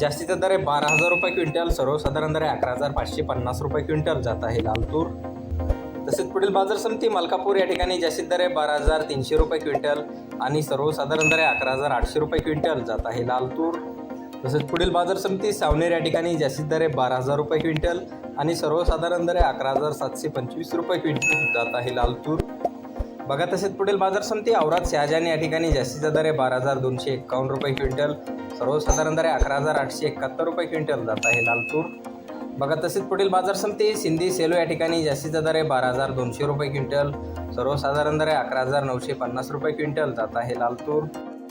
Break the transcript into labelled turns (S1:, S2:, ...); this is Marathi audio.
S1: जास्तीचा दर आहे बारा हजार रुपये क्विंटल सर्वसाधारण दर आहे अकरा हजार पाचशे पन्नास रुपये क्विंटल जात आहे लाल तूर तसेच पुढील बाजार समिती मलकापूर या ठिकाणी जास्तीत दर आहे बारा हजार तीनशे रुपये क्विंटल आणि सर्वसाधारण दर आहे अकरा हजार आठशे रुपये क्विंटल जात आहे लाल तूर तसेच पुढील बाजार समिती सावनेर या ठिकाणी जास्तीत दर आहे बारा हजार रुपये क्विंटल आणि सर्वसाधारण दर आहे अकरा हजार सातशे पंचवीस रुपये क्विंटल जात आहे लाल तूर बघा तसेच पुढील बाजार समिती औरात शहाजान या ठिकाणी जास्तीचा दर आहे बारा हजार दोनशे एकावन्न रुपये क्विंटल. सर्वसाधारण दर आहे अकरा हजार आठशे एकाहत्तर रुपये क्विंटल. जात आहे लाल तूर. बघा तसेच पुढील बाजार समिती सिंधी सेलो या ठिकाणी जास्तीचा दर आहे बारा हजार दोनशे रुपये क्विंटल. सर्वसाधारण दर आहे अकरा हजार नऊशे पन्नास रुपये क्विंटल. जात आहे लाल तूर.